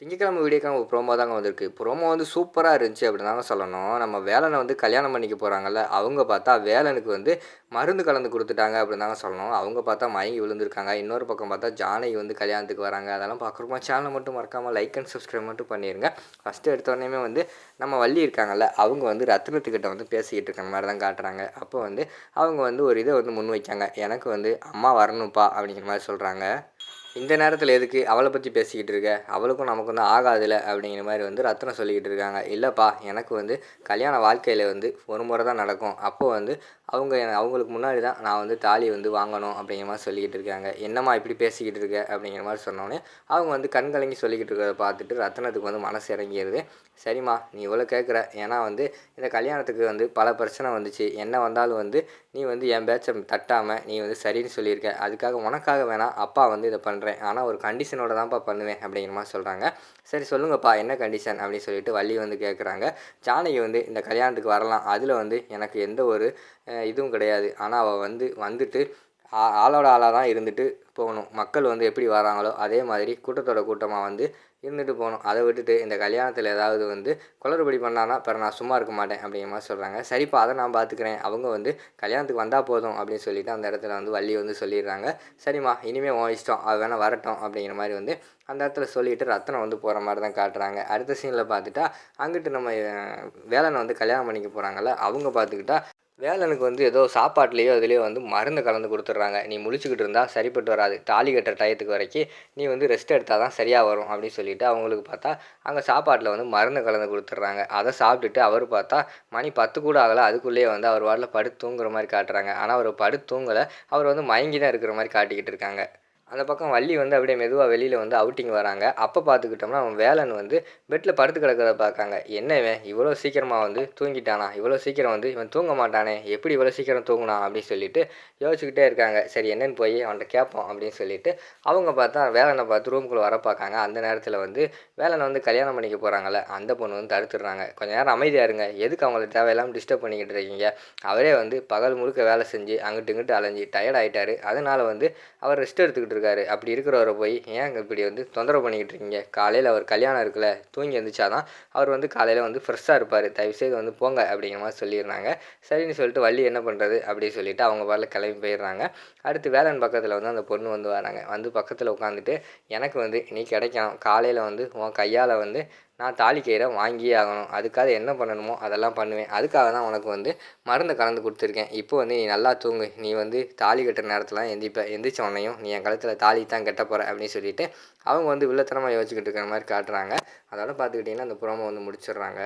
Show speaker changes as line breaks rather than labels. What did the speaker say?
திங்கக்கிழமை வீடியோக்கான ஒரு ப்ரோமோ தாங்க வந்திருக்கு. ப்ரோமோ வந்து சூப்பராக இருந்துச்சு அப்படின்னு தாங்க சொல்லணும். நம்ம வேலனை வந்து கல்யாணம் பண்ணிக்க போகிறாங்கல்ல அவங்க பார்த்தா வேலனுக்கு வந்து மருந்து கலந்து கொடுத்துட்டாங்க அப்படின்னு தாங்க சொல்லணும். அவங்க பார்த்தா மயங்கி விழுந்திருக்காங்க. இன்னொரு பக்கம் பார்த்தா ஜானகி வந்து கல்யாணத்துக்கு வராங்க. அதெல்லாம் பார்க்குறோமா சேனலை மட்டும் மறக்காமல் லைக் அண்ட் சப்ஸ்கிரைப் மட்டும் பண்ணிடுங்க ஃபஸ்ட்டு எடுத்தோடனே வந்து நம்ம வள்ளி இருக்காங்கல்ல அவங்க வந்து ரத்னத்துக்கிட்ட வந்து பேசிக்கிட்டு இருக்க மாதிரி தான் காட்டுறாங்க. அப்போ வந்து அவங்க வந்து ஒரு இதை வந்து முன் வைக்காங்க. எனக்கு வந்து அம்மா வரணும்ப்பா அப்படிங்கிற மாதிரி சொல்கிறாங்க இந்த நேரத்தில் எதுக்கு அவளை பற்றி பேசிக்கிட்டு இருக்க? அவளுக்கும் நமக்கும் தான் ஆகாதுல அப்படிங்கிற மாதிரி வந்து ரத்னம் சொல்லிக்கிட்டு இருக்காங்க. இல்லைப்பா எனக்கு வந்து கல்யாண வாழ்க்கையில் வந்து ஒரு முறை தான் நடக்கும். அப்போது வந்து அவங்க அவங்களுக்கு முன்னாடி தான் நான் வந்து தாலி வந்து வாங்கணும் அப்படிங்கிற மாதிரி சொல்லிக்கிட்டு இருக்காங்க. என்னம்மா இப்படி பேசிக்கிட்டு இருக்க? அப்படிங்கிற மாதிரி சொன்னோடனே அவங்க வந்து கண் கலங்கி சொல்லிக்கிட்டு இருக்கிறத பார்த்துட்டு ரத்னத்துக்கு வந்து மனசு இறங்கிடுது சரிம்மா நீ இவ்வளோ கேட்குற ஏன்னா வந்து இந்த கல்யாணத்துக்கு வந்து பல பிரச்சனை வந்துச்சு. என்ன வந்தாலும் வந்து நீ வந்து என் பேச்சை தட்டாமல் நீ வந்து சரின்னு சொல்லியிருக்க. அதுக்காக உனக்காக வேணாம். அப்பா வந்து இதை பண்ணுறேன் ஆனால் ஒரு கண்டிஷனோட தான்ப்பா பண்ணுவேன் அப்படிங்கிற மாதிரி சொல்கிறாங்க சரி சொல்லுங்கப்பா என்ன கண்டிஷன் அப்படின்னு சொல்லிட்டு வள்ளி வந்து கேட்குறாங்க ஜானகி வந்து இந்த கல்யாணத்துக்கு வரலாம். அதில் வந்து எனக்கு எந்த ஒரு இதுவும் கிடையாது. ஆனால் அவள் வந்து வந்துட்டு ஆளோட ஆளாக தான் இருந்துட்டு போகணும். மக்கள் வந்து எப்படி வராங்களோ அதே மாதிரி கூட்டத்தோட கூட்டமாக வந்து இருந்துட்டு போகணும். அதை விட்டுட்டு இந்த கல்யாணத்தில் ஏதாவது வந்து குளறுபடி பண்ணானா பிற நான் சும்மா இருக்க மாட்டேன் அப்படிங்கிற மாதிரி சொல்கிறாங்க சரிப்பா அதை நான் பார்த்துக்கிறேன் அவங்க வந்து கல்யாணத்துக்கு வந்தால் போதும் அப்படின்னு சொல்லிட்டு அந்த இடத்துல வந்து வள்ளி வந்து சொல்லிடுறாங்க. சரிம்மா இனிமேல் உன் இஷ்டம். அது வேணால் வரட்டும் அப்படிங்கிற மாதிரி வந்து அந்த இடத்துல சொல்லிவிட்டு ரத்தனம் வந்து போகிற மாதிரி தான் காட்டுறாங்க. அடுத்த சீனில் பார்த்துட்டா அங்கிட்டு நம்ம வேலனை வந்து கல்யாணம் பண்ணிக்க போகிறாங்கல்ல அவங்க பார்த்துக்கிட்டா வேலனுக்கு வந்து ஏதோ சாப்பாட்லேயோ அதுலேயோ வந்து மருந்து கலந்து கொடுத்துட்றாங்க. நீ முழிச்சுக்கிட்டு இருந்தால் சரிப்பட்டு வராது. தாலி கட்டுற டயத்துக்கு வரைக்கும் நீ வந்து ரெஸ்ட் எடுத்தால் தான் சரியாக வரும் அப்படின்னு சொல்லிட்டு அவங்களுக்கு பார்த்தா அங்கே சாப்பாட்டில் வந்து மருந்து கலந்து கொடுத்துட்றாங்க. அதை சாப்பிட்டுட்டு அவர் பார்த்தா மணி பத்து கூட ஆகலை அதுக்குள்ளேயே வந்து அவர் வாட்டில் படுத்து தூங்குற மாதிரி காட்டுறாங்க. ஆனால் அவர் படுத்து தூங்கலை அவர் வந்து மயங்கி தான் இருக்கிற மாதிரி காட்டிக்கிட்டு இருக்காங்க. அந்த பக்கம் வள்ளி வந்து அப்படியே மெதுவாக வெளியில் வந்து அவுட்டிங் வராங்க. அப்போ பார்த்துக்கிட்டோம்னா அவன் வேலன் வந்து பெட்டில் படுத்து கிடக்கிறத பார்க்காங்க என்ன இவன்? இவ்வளோ சீக்கிரமாக வந்து தூங்கிட்டானா? இவ்வளோ சீக்கிரம் வந்து இவன் தூங்க மாட்டானே? எப்படி இவ்வளோ சீக்கிரம் தூங்கினான்? அப்படின்னு சொல்லிட்டு யோசிச்சுக்கிட்டே இருக்காங்க. சரி என்னென்னு போய் அவன்கிட்ட கேட்போம் அப்படின்னு சொல்லிட்டு அவங்க பார்த்தா வேலனை பார்த்து ரூமுக்குள்ளே வர பார்க்காங்க. அந்த நேரத்தில் வந்து வேலனை வந்து கல்யாணம் பண்ணிக்க போகிறாங்கல்ல அந்த பொண்ணு வந்து தடுத்துடுறாங்க. கொஞ்சம் நேரம் அமைதியாக இருங்க. எதுக்கு அவங்கள தேவையில்லாமல் டிஸ்டர்ப் பண்ணிக்கிட்டு இருக்கீங்க? அவரே வந்து பகல் முழுக்க வேலை செஞ்சு அங்கிட்டு இங்கிட்டு அலைஞ்சி டயர்ட் ஆகிட்டாரு அதனால் வந்து அவர் ரெஸ்ட் எடுத்துக்கிட்டு இருக்காரு அப்படி இருக்கிறவரை போய் ஏன் இப்படி வந்து தொந்தரவு பண்ணிக்கிட்டு இருக்கீங்க? காலையில் அவர் கல்யாணம் இருக்குல்ல தூங்கி எழுந்திரிச்சாதான் அவர் வந்து காலையில் வந்து ஃப்ரெஷ்ஷாக இருப்பார். தயவுசெய்து வந்து போங்க அப்படிங்கிற மாதிரி சொல்லிடுறாங்க சரின்னு சொல்லிட்டு வள்ளி என்ன பண்ணுறது அப்படின்னு சொல்லிட்டு அவங்க பாரில் கிளம்பி போயிடுறாங்க. அடுத்து வேலன் பக்கத்தில் வந்து அந்த பொண்ணு வந்து வராங்க. வந்து பக்கத்தில் உட்காந்துட்டு எனக்கு வந்து நீ கிடைக்கணும். காலையில் வந்து உன் கையால் வந்து நான் தாலி கயிறை வாங்கியே ஆகணும். அதுக்காக என்ன பண்ணணுமோ அதெல்லாம் பண்ணுவேன். அதுக்காக தான் உனக்கு வந்து மருந்தை கலந்து கொடுத்துருக்கேன். இப்போ வந்து நீ நல்லா தூங்கு. நீ வந்து தாலி கட்டுற நேரத்தில் எந்திப்ப. எந்திரிச்ச உடனேயும் நீ என் கழுத்தில் தாலி தான் கட்ட போகிற அப்படின்னு சொல்லிட்டு அவங்க வந்து வில்லத்தனமாக யோசிச்சுக்கிட்டு இருக்கிற மாதிரி காட்டுறாங்க. அதோட பார்த்துக்கிட்டிங்கன்னா அந்த புறமை வந்து முடிச்சிடுறாங்க.